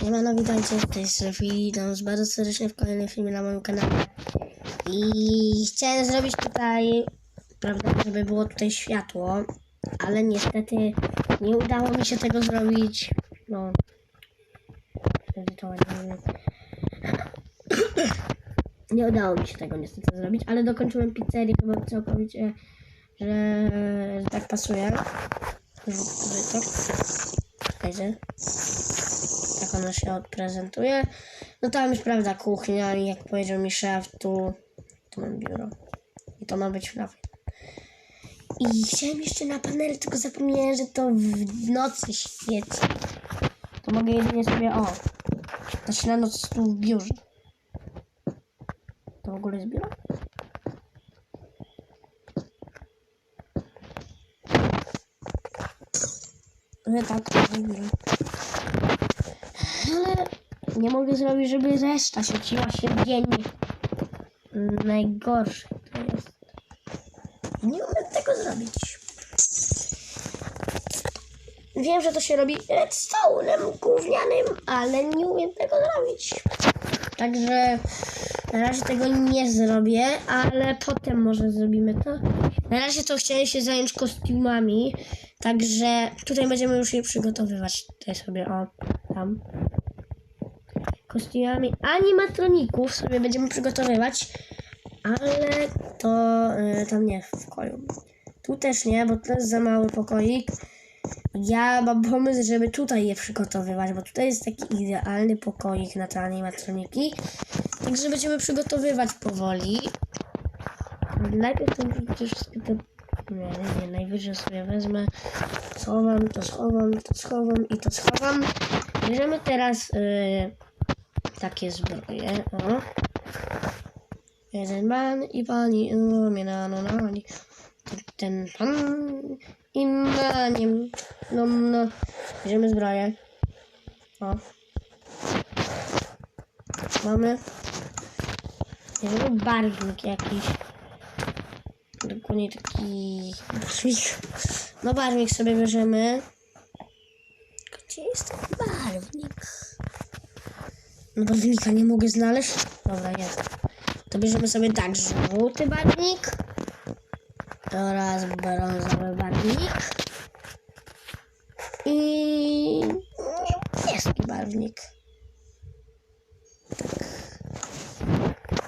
Siemano, witajcie, to jest Sophie, witam bardzo serdecznie w kolejnym filmie na moim kanale. I chciałem zrobić tutaj, prawda, żeby było tutaj światło, ale niestety nie udało mi się tego zrobić. No, nie udało mi się tego niestety zrobić, ale dokończyłem pizzerię chyba całkowicie, że, że tak pasuje. Że, to. Ona się odprezentuje. No tam już prawda kuchnia i jak powiedział mi szef, tu, tu mam biuro. I to ma być szafie. I chciałem jeszcze na panel, tylko zapomniałem, że to w nocy świeci. To mogę jedynie sobie, o, znaczy na noc tu w biurze. To w ogóle jest biuro? No tak, to jest biuro. Nie mogę zrobić, żeby reszta świeciła się w dzień. Najgorsze to jest. Nie umiem tego zrobić. Wiem, że to się robi redstone'em gównianym, ale nie umiem tego zrobić. Także na razie tego nie zrobię, ale potem może zrobimy to. Na razie to chciałem się zająć kostiumami, także tutaj będziemy już je przygotowywać. Tutaj sobie, o, tam kostiumami animatroników sobie będziemy przygotowywać, ale to y, tam nie w pokoju. Tu też nie, bo to jest za mały pokoik. Ja mam pomysł, żeby tutaj je przygotowywać, bo tutaj jest taki idealny pokoik na te animatroniki. Także będziemy przygotowywać powoli. Najpierw to wszystkie te... Nie, nie, nie, najwyżej sobie wezmę. Schowam, to schowam, to schowam i to schowam. Bierzemy teraz... y, takie zbroje. O. Jeden pan i pani umienano na pani. Ten pan i maniem. No, no. Bierzemy zbroję. O. Mamy. Bierzemy barwnik jakiś. Dokładnie taki. No barwnik sobie bierzemy. Gdzie jest ten barwnik? No barwnika nie mogę znaleźć. Dobra, jest. To bierzemy sobie tak, żółty barwnik oraz brązowy barwnik i niebieski barwnik. Tak.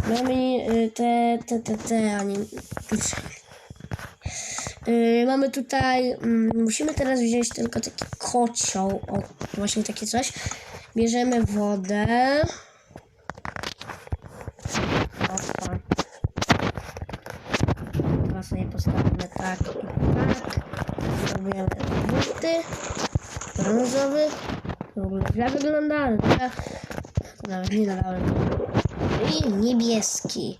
Mamy y, te, te, te, te, a nie... Yy, mamy tutaj, mm, musimy teraz wziąć tylko taki kocioł, o, właśnie takie coś. Bierzemy wodę. Opa. Teraz sobie postawimy tak i tak. Zrobimy buty. Brązowy. W ogóle źle wygląda, ale to nawet nie dodałem. I niebieski.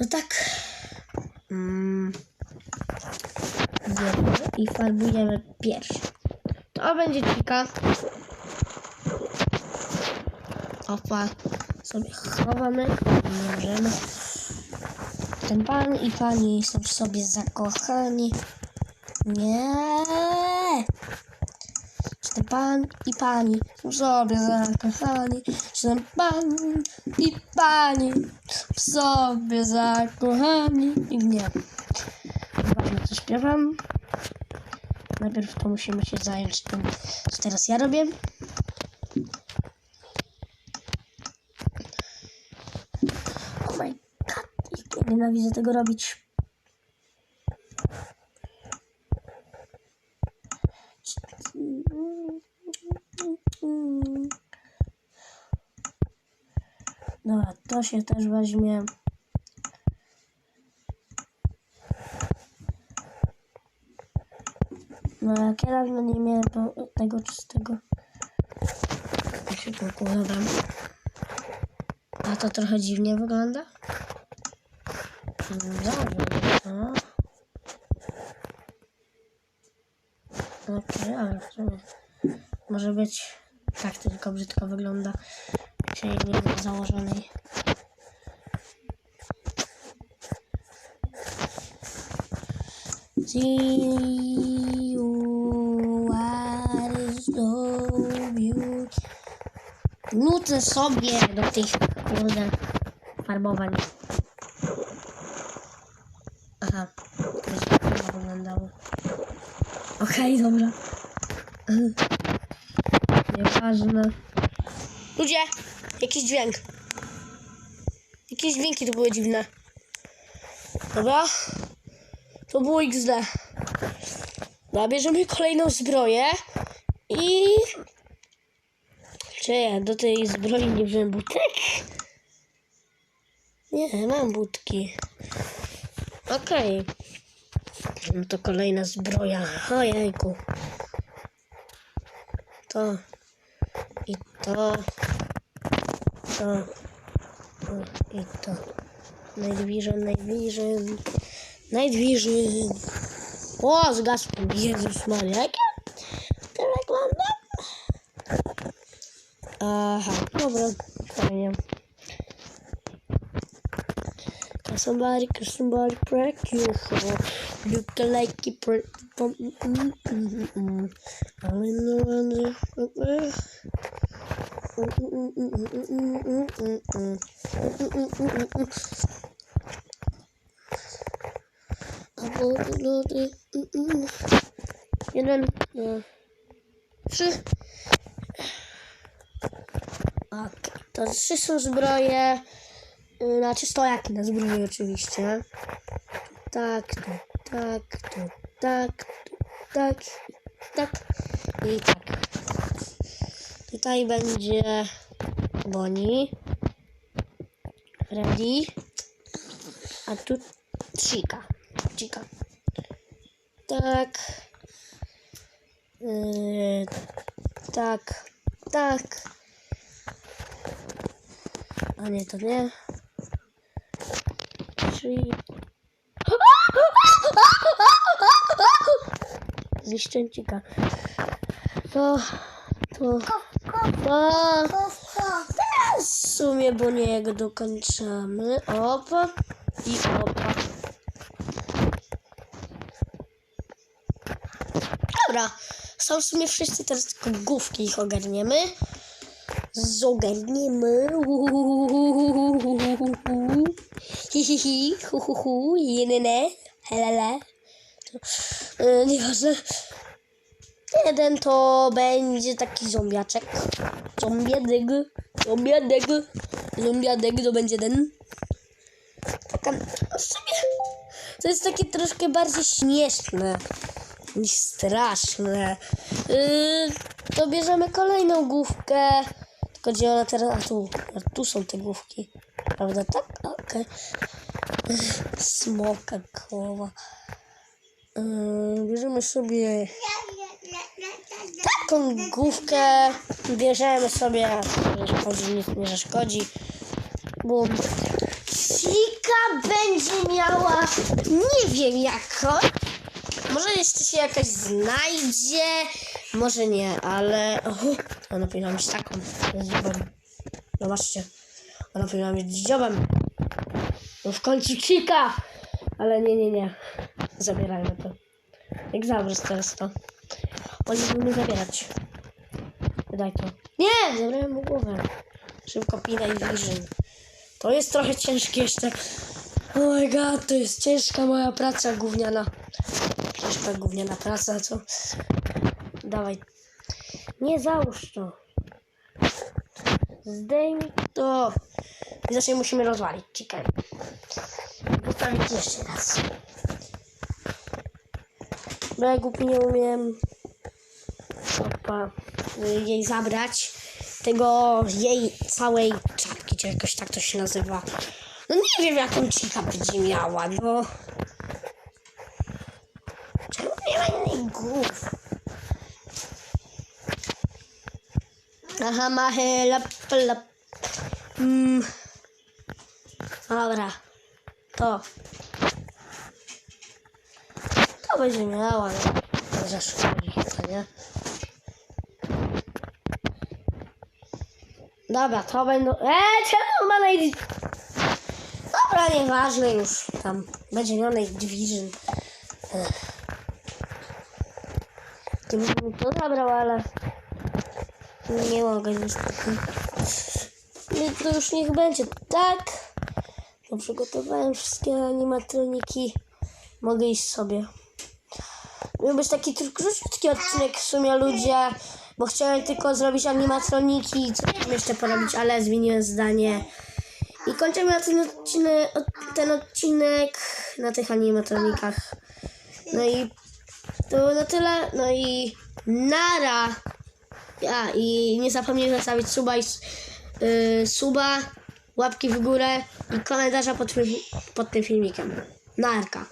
No tak. Mm i farbujemy pierś. To będzie cika. Opa, sobie chowamy, możemy. Ten pan i pani są w sobie zakochani. Nie. Ten pan i pani w sobie zakochani? Ten pan i pani w sobie zakochani? I nie. Ważne, co śpiewam. Najpierw to musimy się zająć tym, co teraz ja robię. Oh my god, nienawidzę tego robić. Dobra, to się też weźmie. No jak ja dawno nie miałem tego czystego. Ja się tu układam. A to trochę dziwnie wygląda. Mm, Dobrze. No. Okej, ale w sumie może być tak tylko brzydko wygląda czyli nie założonej. See sobie do tych kurde farbowań. Aha, to się wyglądało. Okej, okay, dobra. Nieważne. Ludzie, jakiś dźwięk. Jakieś dźwięki to były dziwne. Dobra. To było XD. Dobra, bierzemy kolejną zbroję i... Czy ja do tej zbroi nie wziąłem butek? Nie, mam budki. Okej. No to kolejna zbroja. Ojejku. To. I to. To. to I to. Night Vision, Night Vision. Night Vision. O, zgasł. Jezus Maria. Jak ja to wygląda? Aha, dobra. Fajnie. Can somebody, can somebody break you heart? Look like you break. Mm, mm, mm, mm. I'm in Jeden, dwa, trzy. Okej, to trzy są zbroje. Y, Znaczy stojaki na zbroję oczywiście. Tak, tu, tak, tu, tak, tu, tak, tak i tak. Tutaj będzie Bonnie, Freddy, a tu Chica. Chica. Tak. Yy, tak, tak. A nie, to nie. Czyli... Zniszczęcika. To... To... To... W sumie, bo nie jego dokończamy. Opa. I opa. Dobra. Są w sumie wszyscy, teraz tylko główki ich ogarniemy. Zogarniemy. Hi, hi, hi. Hu, hu. Jenene. Helele. Yy, nieważne. Jeden to będzie taki zombiaczek. Zombiadek. Zombiadek. Zombiadek to będzie ten. Taka, to jest takie troszkę bardziej śmieszne niż straszne. Yy, to bierzemy kolejną główkę. Tylko gdzie ona teraz? A tu, a tu są te główki. Prawda? Tak? Okej. Yy, Smoka koła. Yy, bierzemy sobie taką główkę. Bierzemy sobie. Szkodzi, nic nie zaszkodzi. Bo Sika będzie miała. Nie wiem jaką. Może jeszcze się jakaś znajdzie. Może nie, ale. O, ona powinna być taką. Z dziobem. Zobaczcie. Ona powinna być z dziobem. No w końcu Chica! Ale nie, nie, nie. Zabierajmy to. Jak zabrać teraz to. Oni będą zabierać. Daj to. Nie! Zabrałem mu głowę. Szybko pina i vision. To jest trochę ciężkie jeszcze. Oh my god, to jest ciężka moja praca gówniana. Ciężka gówniana praca, co? Dawaj. Nie załóż to. Zdejmij to. I zacznie musimy rozwalić. Czekaj. Postawić jeszcze raz. Bo ja głupi nie umiem opa, jej zabrać. Tego jej całej czapki, czy jakoś tak to się nazywa. No nie wiem jaką cika będzie miała, no. Czemu nie ma innych głów? Aha, machy, lap, lap. Mm. Dobra. To. To będzie miała, no. To zaszkodzi chyba, nie? Dobra, to będą... Eee, czemu ma Night... Dobra, nieważne już. Tam będzie miał Night Division. Ech. Nie bym mi to zabrał, ale... Nie mogę niestety. nie- to już niech będzie tak. No przygotowałem wszystkie animatroniki. Mogę iść sobie. Miał być taki króciutki odcinek w sumie ludzie, bo chciałem tylko zrobić animatroniki i co tam jeszcze porobić, ale zmieniłem zdanie. I kończymy ten odcinek, ten odcinek na tych animatronikach. No i to na tyle. No i nara. A i nie zapomnij zostawić suba i s- y, suba, łapki w górę i komentarza pod, pod tym filmikiem. Narka.